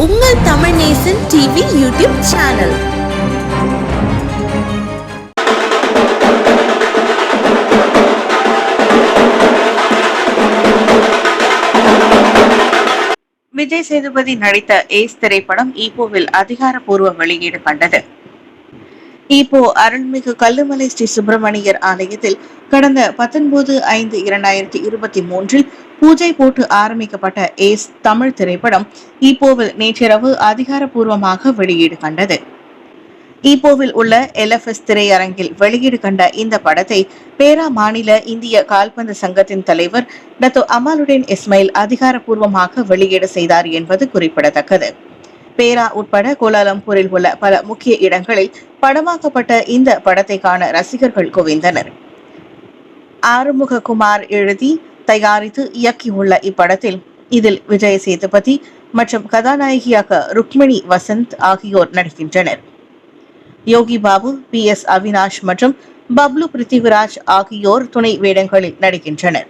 உங்கள் Tamil Nesan TV YouTube channel. Vijay Sethupathi நடித்த Ace திரைப்படம் ஈப்போவில் அதிகாரப்பூர்வ வெளியீடு கண்டது. இப்போ அருள்மிகு கல்லுமலை ஸ்ரீ சுப்பிரமணியர் ஆலயத்தில் கடந்த பத்தொன்பது ஐந்து இரண்டாயிரத்தி இருபத்தி மூன்றில் பூஜை போட்டு ஆரம்பிக்கப்பட்ட ஏஸ் தமிழ் திரைப்படம் ஈப்போவில் நேற்றிரவு அதிகாரப்பூர்வமாக வெளியீடு கண்டது. ஈப்போவில் உள்ள எல்எஃப்எஸ் திரையரங்கில் வெளியீடு கண்ட இந்த படத்தை பேரா மாநில இந்திய கால்பந்து சங்கத்தின் தலைவர் டத்தோ அமாலுடன் இஸ்மாயில் அதிகாரப்பூர்வமாக வெளியீடு செய்தார் என்பது குறிப்பிடத்தக்கது. பேரா உட்பட கோலாலம்பூரில் உள்ள பல முக்கிய இடங்களில் படமாக்கப்பட்ட இந்த படத்தை காண ரசிகர்கள் குவிந்தனர். ஆறுமுககுமார் எழுதி தயாரித்து இயக்கியுள்ள இப்படத்தில் இதில் விஜய் சேதுபதி மற்றும் கதாநாயகியாக ருக்மிணி வசந்த் ஆகியோர் நடிக்கின்றனர். யோகி பாபு பி. எஸ். அவினாஷ் மற்றும் பப்லு பிருத்திவிராஜ் ஆகியோர் துணை வேடங்களில் நடிக்கின்றனர்.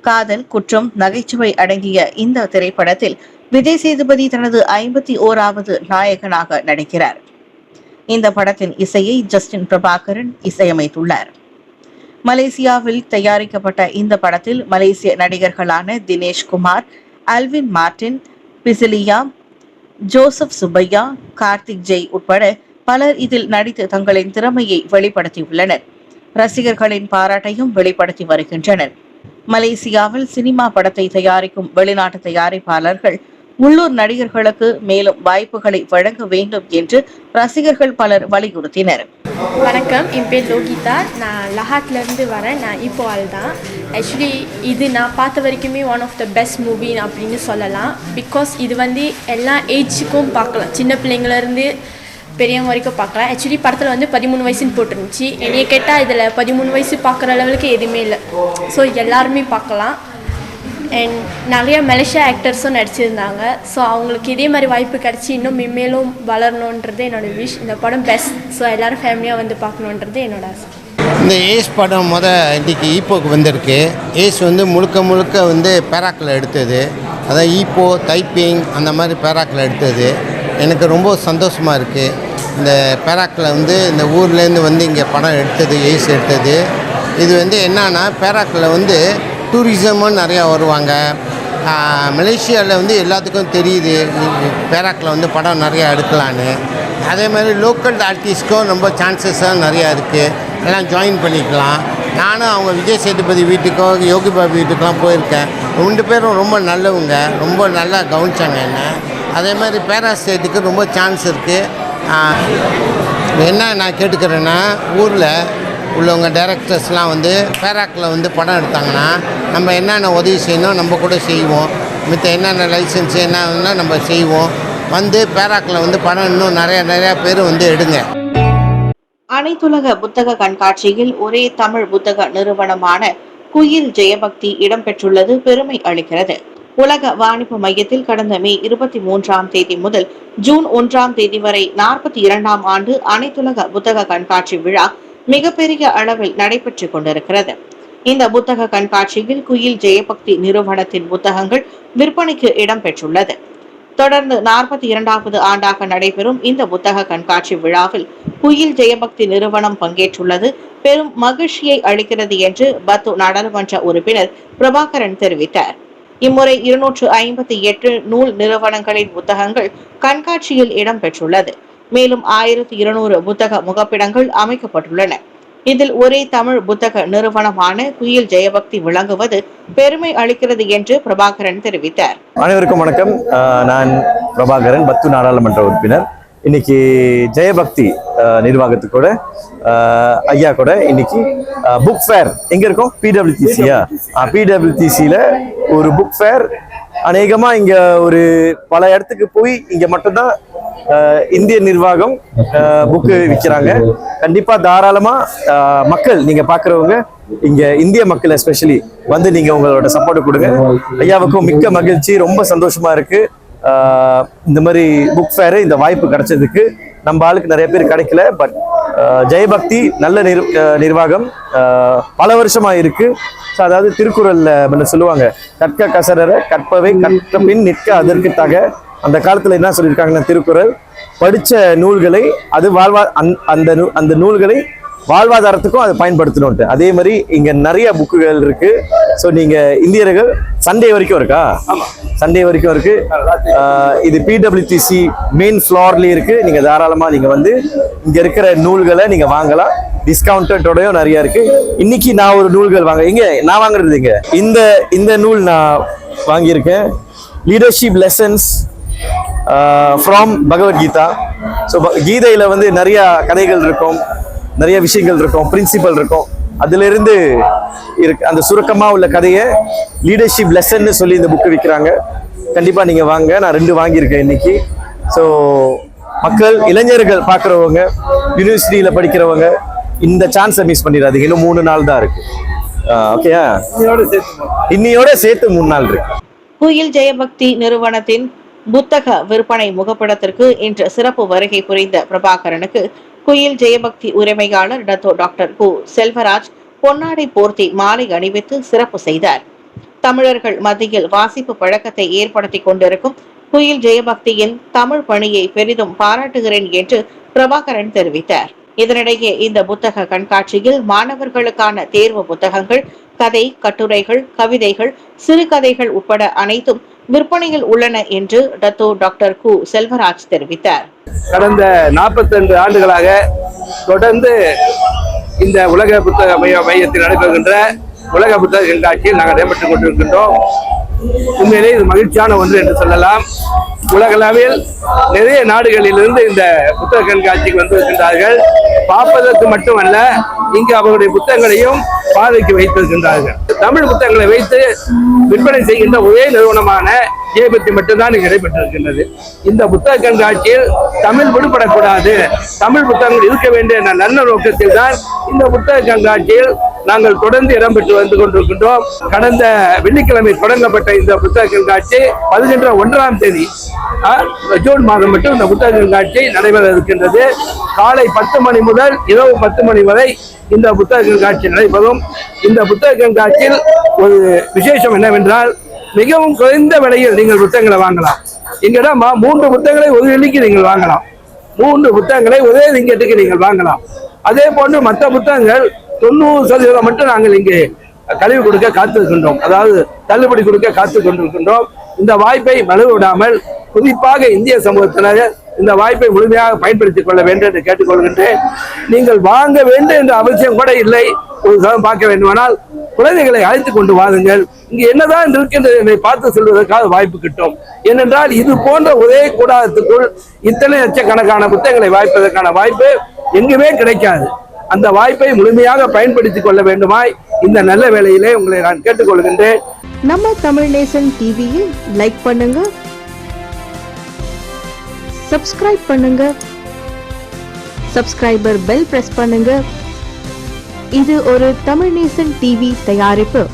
காதல் குற்றம் நகைச்சுவை அடங்கிய இந்த திரைப்படத்தில் விஜய் சேதுபதி தனது ஐம்பத்தி ஓராவது நாயகனாக நடிக்கிறார். இந்த படத்தின் இசையை ஜஸ்டின் பிரபாகரன் இசையமைத்துள்ளார். மலேசியாவில் தயாரிக்கப்பட்ட இந்த படத்தில் மலேசிய நடிகர்களான தினேஷ் குமார் அல்வின் மார்டின் பிசிலியா ஜோசப் சுப்பையா கார்த்திக் ஜெய் உட்பட பலர் இதில் நடித்து தங்களின் திறமையை வெளிப்படுத்தியுள்ளனர். ரசிகர்களின் பாராட்டையும் வெளிப்படுத்தி வருகின்றனர். மலேசியாவில் சினிமா படத்தை தயாரிக்கும் வெளிநாட்டு தயாரிப்பாளர்கள் உள்ளூர் நடிகர்களுக்கு மேலும் வாய்ப்புகளை வழங்க வேண்டும் என்று ரசிகர்கள் பலர் வலியுறுத்தினர். வணக்கம் என் பேர் லோகிதா. நான் லஹாட்லேருந்து வரேன். நான் இப்போ ஆள் தான் ஆக்சுவலி இது நான் பார்த்த வரைக்குமே one of the best movie அப்படின்னு சொல்லலாம். பிகாஸ் இது வந்து எல்லா ஏஜுக்கும் பார்க்கலாம். சின்ன பிள்ளைங்கள்லேருந்து பெரியவங்க வரைக்கும் பார்க்கலாம். ஆக்சுவலி படத்தில் வந்து பதிமூணு வயசுன்னு போட்டுருந்துச்சு. என்னைய கேட்டால் இதில் பதிமூணு வயசு பார்க்குற அளவுக்கு எதுவுமே இல்லை. ஸோ எல்லாருமே பார்க்கலாம். அண்ட் நிறைய மலேசியா ஆக்டர்ஸும் நடிச்சிருந்தாங்க. ஸோ அவங்களுக்கு இதே மாதிரி வாய்ப்பு கிடச்சி இன்னும் மென்மேலும் வளரணுன்றது என்னோட விஷ் இந்த படம் பெஸ்ட் ஸோ எல்லோரும் ஃபேமிலியாக வந்து பார்க்கணுன்றது என்னோட ஆசை. இந்த ஏஸ் படம் முத இன்றைக்கி ஈப்போக்கு வந்திருக்கு. ஏஸ் வந்து முழுக்க முழுக்க வந்து பேராக்கில் எடுத்தது. அதான் ஈப்போ டைப்பிங் அந்த மாதிரி பேராக்கில் எடுத்தது. எனக்கு ரொம்ப சந்தோஷமாக இருக்குது இந்த பேராக்கில் வந்து இந்த ஊர்லேருந்து வந்து இங்கே படம் எடுத்தது ஏஸ் எடுத்தது. இது வந்து என்னன்னா பேராக்கில் வந்து டூரிசமும் நிறையா வருவாங்க. மலேசியாவில் வந்து எல்லாத்துக்கும் தெரியுது. பேராக்கில் வந்து படம் நிறையா எடுக்கலான்னு. அதே மாதிரி லோக்கல் ஆர்டிஸ்ட்க்கும் ரொம்ப சான்சஸாக நிறையா இருக்குது எல்லாம் ஜாயின் பண்ணிக்கலாம். நானும் அவங்க விஜய் சேதுபதி வீட்டுக்கோ யோகி பாபு வீட்டுக்கெலாம் போயிருக்கேன். ரெண்டு பேரும் ரொம்ப நல்லவங்க. ரொம்ப நல்லா கவனிச்சாங்க என்ன. அதே மாதிரி பேரா ரொம்ப சான்ஸ் இருக்குது என்ன நான் கேட்டுக்கிறேன்னா ஊரில் உள்ளவங்க டைரக்டர்ஸ்லாம் வந்து பேராக்கில் வந்து படம் எடுத்தாங்கன்னா நம்ம என்னென்ன உதவி செய்யணும் நம்ம கூட செய்வோம். மித்த என்னென்ன லைசன்ஸ் என்னன்னா நம்ம செய்வோம். வந்து பேராக்கில் வந்து படம் இன்னும் நிறைய நிறையா பேர் வந்து எடுங்க. அனைத்துலக புத்தக கண்காட்சியில் ஒரே தமிழ் புத்தக நிறுவனமான குயில் ஜெயபக்தி இடம்பெற்றுள்ளது பெருமை அளிக்கிறது. உலக வாணிப மையத்தில் கடந்த மே இருபத்தி மூன்றாம் தேதி முதல் ஜூன் ஒன்றாம் தேதி வரை நாற்பத்தி இரண்டாம் ஆண்டு அனைத்துலக புத்தக கண்காட்சி விழா மிகப்பெரிய அளவில் நடைபெற்றுக் கொண்டிருக்கிறது. இந்த புத்தக கண்காட்சியில் குயில் ஜெயபக்தி நிறுவனத்தின் புத்தகங்கள் விற்பனைக்கு இடம்பெற்றுள்ளது தொடர்ந்து நாற்பத்தி இரண்டாவது ஆண்டாக நடைபெறும் இந்த புத்தக கண்காட்சி விழாவில் குயில் ஜெயபக்தி நிறுவனம் பங்கேற்றுள்ளது. பெரும் மகிழ்ச்சியை அளிக்கிறது என்று பத்து நாடாளுமன்ற உறுப்பினர் பிரபாகரன் தெரிவித்தார். இம்முறை இருநூற்று ஐம்பத்தி எட்டு நூல் நிறுவனங்களின் புத்தகங்கள் கண்காட்சியில் இடம்பெற்றுள்ளது மேலும் ஆயிரத்தி இருநூறு புத்தக முகப்பிடங்கள் அமைக்கப்பட்டுள்ளன. இதில் ஒரே தமிழ் புத்தக நிறுவனமான குயில் ஜெயபக்தி விளங்குவது பெருமை அளிக்கிறது என்று பிரபாகரன் தெரிவித்தார். அனைவருக்கும் வணக்கம். நான் பிரபாகரன் பத்து நாடாளுமன்ற உறுப்பினர். இன்னைக்கு ஜெயபக்தி நிர்வாகத்து நிர்வாகத்துக்கூட ஐயா கூட இன்னைக்கு புக் ஃபேர் எங்க இருக்கோம்? பிடபிள்யூடிசியா பிடபிள்யூடிசியில ஒரு புக் ஃபேர் அநேகமா இங்க ஒரு பல இடத்துக்கு போய் இங்க மட்டும்தான் இந்திய நிர்வாகம் புக்கு விற்கிறாங்க. கண்டிப்பா தாராளமா மக்கள் நீங்க பாக்குறவங்க இங்க இந்திய மக்கள் எஸ்பெஷலி வந்து நீங்க உங்களோட சப்போர்ட் கொடுங்க. ஐயாவுக்கும் மிக்க மகிழ்ச்சி ரொம்ப சந்தோஷமா இருக்கு. இந்த மாதிரி புக் ஃபேரு இந்த வாய்ப்பு கிடைச்சதுக்கு நம்ம ஆளுக்கு நிறைய பேர் கிடைக்கல பட் ஜெயபக்தி நல்ல நிர் நிர்வாகம். பல வருஷமா இருக்கு. ஸோ அதாவது திருக்குறள்ல சொல்லுவாங்க. கற்க கசரரை கற்பவை கற்ற பின் நிற்க அதற்கு தக. அந்த காலத்துல என்ன சொல்லியிருக்காங்கன்னா திருக்குறள் படிச்ச நூல்களை அது வாழ்வா அந்த- அந்த நூ- அந்த நூல்களை வாழ்வாதாரத்துக்கும் அதை பயன்படுத்தணும்ட்டு. அதே மாதிரி இங்க நிறைய புக்குகள் இருக்கு. ஸோ நீங்க இந்தியர்கள் சண்டே வரைக்கும் இருக்கா? சண்டே வரைக்கும் இருக்கு. ஆஹ் இது பிடபிள்யூடிசி மெயின் ஃப்ளோர்லயே இருக்கு. நீங்க தாராளமா நீங்க வந்து இங்க இருக்கிற நூல்களை நீங்க வாங்கலாம். டிஸ்கவுண்டோடயும் நிறைய இருக்கு. இன்னைக்கு நான் ஒரு நூல்கள் வாங்க இங்க நான் வாங்குறது இங்க இந்த இந்த நூல் நான் வாங்கியிருக்கேன். Leadership lessons from Bhagavad Gita so கீதையில் வந்து நிறைய கதைகள் இருக்கும் நிறைய விஷயங்கள் இருக்கும் பிரின்சிபல் இருக்கும். அதிலிருந்து இருக்கு அந்த சுருக்கமாக உள்ள கதையை லீடர்ஷிப் லெசன்னு சொல்லி இந்த புக்கு விற்கிறாங்க கண்டிப்பாக நீங்கள் வாங்க நான் ரெண்டு வாங்கியிருக்கேன் இன்னைக்கு. ஸோ மக்கள் இளைஞர்கள் பார்க்குறவங்க யூனிவர்சிட்டியில் படிக்கிறவங்க இந்த சான்ஸை மிஸ் பண்ணிடாதீங்க. இன்னும் மூணு நாள் தான் இருக்கு. ஓகேயா இன்னையோட சேர்த்து மூணு நாள். இருக்கு. குயில் ஜெயபக்தி நிறுவனத்தின் புத்தக விற்பனை முகப்படத்திற்கு இன்று சிறப்பு வருகை புரிந்த பிரபாகரனுக்கு குயில் ஜெயபக்தி உரிமையாளர் டத்தோ டாக்டர் கு. செல்வராஜ் பொன்னாடை போர்த்தி மாலை அணிவித்து சிறப்பு செய்தார். தமிழர்கள் மத்தியில் வாசிப்பு பழக்கத்தை ஏற்படுத்தி கொண்டிருக்கும் குயில் ஜெயபக்தியின் தமிழ் பணியை பெரிதும் பாராட்டுகிறேன் என்று பிரபாகரன் தெரிவித்தார். இதனிடையே இந்த புத்தக கண்காட்சியில் மாணவர்களுக்கான தேர்வு புத்தகங்கள் கதை கட்டுரைகள் கவிதைகள் சிறுகதைகள் உட்பட அனைத்தும் விற்பனையில் உள்ளன என்று டத்தோ டாக்டர் கு. செல்வராஜ் தெரிவித்தார். கடந்த 42 ஆண்டுகளாக தொடர்ந்து இந்த உலக புத்தக மைய மையத்தில் நடைபெறுகின்ற உலக புத்தக கண்காட்சியில் நாங்கள் நடைபெற்றுக் கொண்டிருக்கின்றோம். உண்மையிலே இது மகிழ்ச்சியான ஒன்று என்று சொல்லலாம். உலகளவில் நிறைய நாடுகளிலிருந்து இந்த புத்தக கண்காட்சிக்கு வந்திருக்கின்றார்கள் பார்ப்பதற்கு மட்டுமல்ல இங்கு அவர்களுடைய புத்தகங்களையும் பார்வைக்கு வைத்திருக்கின்றார்கள். தமிழ் புத்தகங்களை வைத்து விற்பனை செய்கின்ற ஒரே நிறுவனமான ஜேபத்தி மட்டும்தான் இங்கு நடைபெற்றிருக்கின்றது. இந்த புத்தக கண்காட்சியில் தமிழ் விடுபடக்கூடாது தமிழ் புத்தகங்கள் இருக்க வேண்டிய நல்ல நோக்கத்தில் தான் இந்த புத்தக கண்காட்சியில் நாங்கள் தொடர்ந்து இடம்பெற்று வந்து கொண்டிருக்கின்றோம். கடந்த வெள்ளிக்கிழமை தொடங்கப்பட்ட இந்த புத்தக கண்காட்சி பதினென்ற ஒன்றாம் தேதி ஜூன் மாதம் மட்டும் இந்த புத்தக கண்காட்சி நடைபெற இருக்கின்றது காலை பத்து மணி முதல் இரவு பத்து மணி வரை இந்த புத்தக கண்காட்சி நடைபெறும். இந்த புத்தக கண்காட்சியில் ஒரு விசேஷம் என்னவென்றால் மிகவும் குறைந்த விலையில் நீங்கள் புத்தகங்களை வாங்கலாம். எங்கிடம் மூன்று புத்தகங்களை ஒரு வெள்ளிக்கு நீங்கள் வாங்கலாம். மூன்று புத்தகங்களை ஒரே லிங்கத்துக்கு நீங்கள் வாங்கலாம். அதே போன்று மற்ற புத்தகங்கள் தொண்ணூறு சதவீதம் மட்டும் நாங்கள் இங்கே கழிவு கொடுக்க காத்திருக்கின்றோம். அதாவது தள்ளுபடி கொடுக்க காத்து கொண்டிருக்கின்றோம் இந்த வாய்ப்பை மழுவ விடாமல் குறிப்பாக இந்திய சமூகத்தினர் இந்த வாய்ப்பை முழுமையாக பயன்படுத்திக் கொள்ள வேண்டும் என்று கேட்டுக்கொள்கின்றேன். நீங்கள் வாங்க வேண்டும் என்ற அவசியம் கூட இல்லை. ஒரு சதம் பார்க்க வேண்டுமானால் குழந்தைகளை அழைத்துக் கொண்டு வாருங்கள். இங்கு என்னதான் இருக்கின்றது என்னை பார்த்து செல்வதற்காக வாய்ப்பு கிட்டும். ஏனென்றால் இது போன்ற ஒரே கூடாரத்துக்குள் இத்தனை லட்சக்கணக்கான புத்தகங்களை வாய்ப்பதற்கான வாய்ப்பு எங்குமே கிடைக்காது. அந்த வாய்ப்பை முழுமையாக பயன்படுத்திக் கொள்ள வேண்டுமாய் இந்த நல்ல வேளையிலே உங்களை நான் கேட்டுக்கொள்கின்றேன். நம்ம தமிழ் நேசன் டிவியில் லைக் பண்ணுங்க. சப்ஸ்கிரைப் பண்ணுங்க. சப்ஸ்கிரைபர் பெல் பிரஸ் பண்ணுங்க. இது ஒரு தமிழ் நேசன் டிவி தயாரிப்பு.